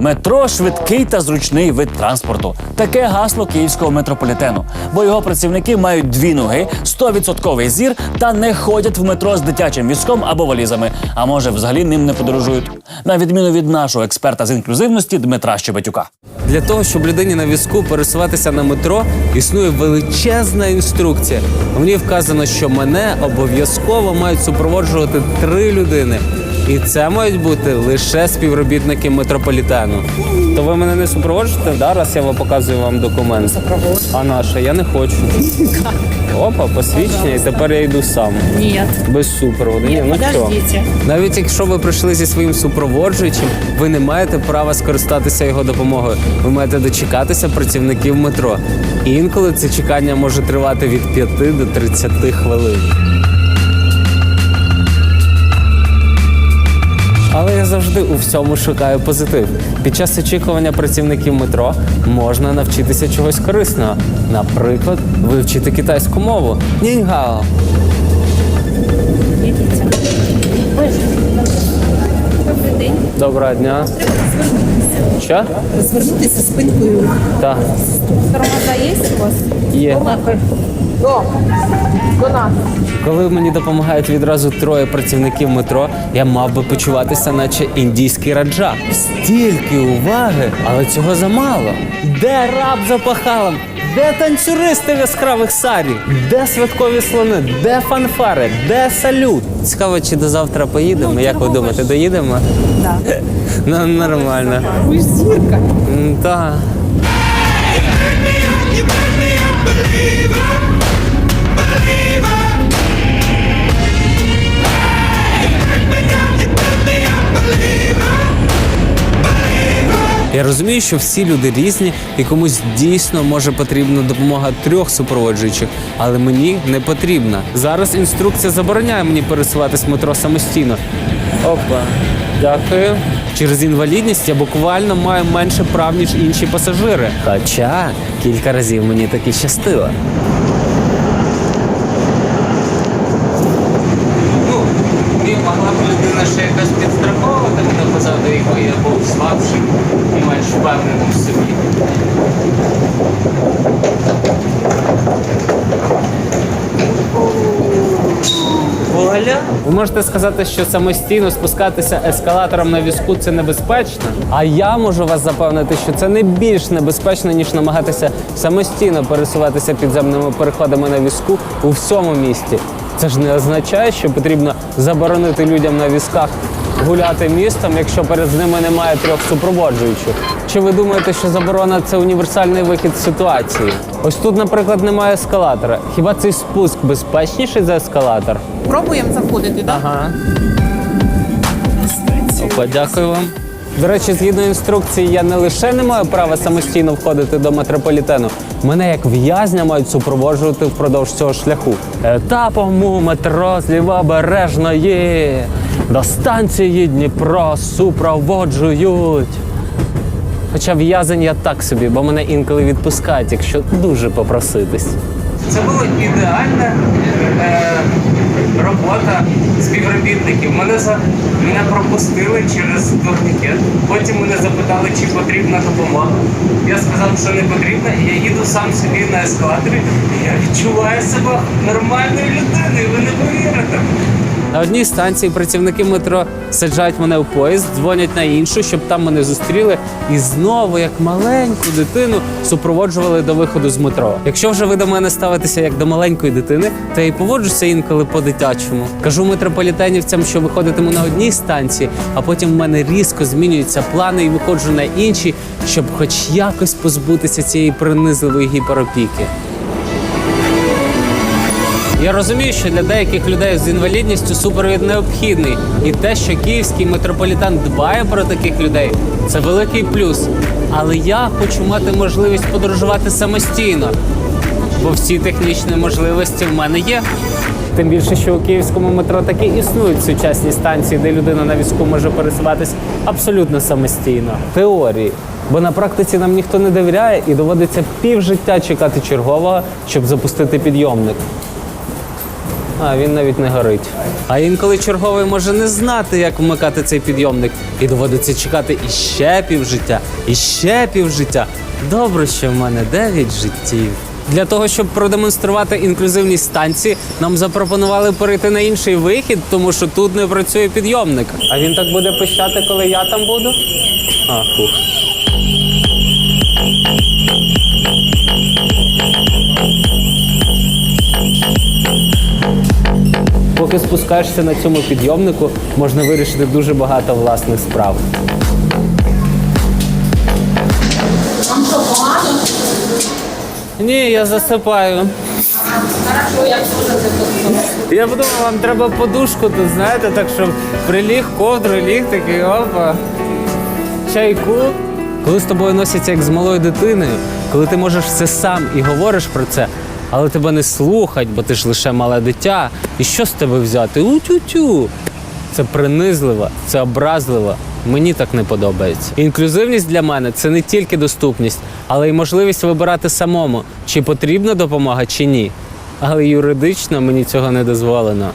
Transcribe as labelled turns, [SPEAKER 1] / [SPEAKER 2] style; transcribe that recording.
[SPEAKER 1] Метро швидкий та зручний вид транспорту. Таке гасло київського метрополітену. Бо його працівники мають дві ноги, 100% зір та не ходять в метро з дитячим візком або валізами. А може, взагалі ним не подорожують. На відміну від нашого експерта з інклюзивності Дмитра Щебетюка.
[SPEAKER 2] Для того, щоб людині на візку пересуватися на метро, існує величезна інструкція. В ній вказано, що мене обов'язково мають супроводжувати три людини. І це мають бути лише співробітники метрополітену. То ви мене не супроводжуєте? Да, раз я вам показую вам документ. А наше, я не хочу. Опа, посвідчення, і тепер я йду сам.
[SPEAKER 3] Нет.
[SPEAKER 2] Без супроводу. Ні, ну що? Навіть якщо ви прийшли зі своїм супроводжуючим, ви не маєте права скористатися його допомогою. Ви маєте дочекатися працівників метро. І інколи це чекання може тривати від 5 до 30 хвилин. Але я завжди у всьому шукаю позитив. Під час очікування працівників метро можна навчитися чогось корисного. Наприклад, вивчити китайську мову.
[SPEAKER 3] Идите. Добрий день.
[SPEAKER 2] Доброго дня. Що?
[SPEAKER 3] Розвернутися спинкою.
[SPEAKER 2] Так.
[SPEAKER 3] Тормоза є у вас?
[SPEAKER 2] Є.
[SPEAKER 3] До. До нас.
[SPEAKER 2] Коли мені допомагають відразу троє працівників метро, я мав би почуватися, наче індійський раджа. Стільки уваги, але цього замало. Де раб за пахалом? Де танцюристи в яскравих сарі? Де святкові слони? Де фанфари? Де салют? Цікаво, чи до завтра поїдемо? Як ви думаєте, доїдемо?
[SPEAKER 3] Да.
[SPEAKER 2] Ну, нормально.
[SPEAKER 3] Ви ж зірка.
[SPEAKER 2] М, Та. Я розумію, що всі люди різні, і комусь дійсно може потрібна допомога трьох супроводжуючих, але мені не потрібна. Зараз інструкція забороняє мені пересуватись метро самостійно. Опа, дякую. Через інвалідність я буквально маю менше прав, ніж інші пасажири. Хоча кілька разів мені таки щастило. Ну, і могла б людина ще якось підстраховувати мене позаду, якби я був слабшим і менш впевненим в собі. Ви можете сказати, що самостійно спускатися ескалатором на візку це небезпечно. А я можу вас запевнити, що це не більш небезпечно, ніж намагатися самостійно пересуватися підземними переходами на візку у всьому місті. Це ж не означає, що потрібно заборонити людям на візках гуляти містом, якщо перед ними немає трьох супроводжуючих. Чи ви думаєте, що заборона це універсальний вихід з ситуації? Ось тут, наприклад, немає ескалатора. Хіба цей спуск безпечніший за ескалатор?
[SPEAKER 3] Пробуємо заходити, так?
[SPEAKER 2] Ага. Опа, дякую вам. До речі, згідно інструкції, я не лише не маю права самостійно входити до метрополітену, мене як в'язня мають супроводжувати впродовж цього шляху. Етапом у метро з лівобережної до станції Дніпро супроводжують. Хоча в'язень я так собі, бо мене інколи відпускають, якщо дуже попроситись. Це була ідеальна е, робота співробітників. Мене за мене пропустили через турнікет. Потім мене запитали, чи потрібна допомога. Я сказав, що не потрібна, я їду сам собі на ескалаторі. Я відчуваю себе нормальною людиною. Ви не повірите. На одній станції працівники метро саджають мене в поїзд, дзвонять на іншу, щоб там мене зустріли, і знову, як маленьку дитину, супроводжували до виходу з метро. Якщо вже ви до мене ставитеся як до маленької дитини, то я і поводжуся інколи по-дитячому. Кажу метрополітенівцям, що виходитиму на одній станції, а потім в мене різко змінюються плани і виходжу на інші, щоб хоч якось позбутися цієї принизливої гіперопіки. Я розумію, що для деяких людей з інвалідністю супровід необхідний, і те, що київський метрополітен дбає про таких людей, це великий плюс. Але я хочу мати можливість подорожувати самостійно, бо всі технічні можливості в мене є. Тим більше, що у київському метро таки існують сучасні станції, де людина на візку може пересуватись абсолютно самостійно. Теорії. Бо на практиці нам ніхто не довіряє і доводиться півжиття чекати чергового, щоб запустити підйомник. А він навіть не горить. А інколи черговий може не знати, як вмикати цей підйомник, і доводиться чекати іще півжиття, іще півжиття. Добре, що в мене 9 життів. Для того, щоб продемонструвати інклюзивність станції, нам запропонували перейти на інший вихід, тому що тут не працює підйомник. А він так буде пищати, коли я там буду? А, фух. Поки спускаєшся на цьому підйомнику, можна вирішити дуже багато власних справ.
[SPEAKER 3] Вам що, погано?
[SPEAKER 2] Ні, я засипаю.
[SPEAKER 3] Хорошо.
[SPEAKER 2] Я подумав, вам треба подушку тут, знаєте, так щоб приліг, ковдру, ліг такий, опа. Чайку. Коли з тобою носяться як з малою дитиною, коли ти можеш все сам і говориш про це, але тебе не слухать, бо ти ж лише мале дитя. І що з тебе взяти? У-тю-тю. Це принизливо, це образливо. Мені так не подобається. Інклюзивність для мене це не тільки доступність, але й можливість вибирати самому, чи потрібна допомога, чи ні. Але юридично мені цього не дозволено.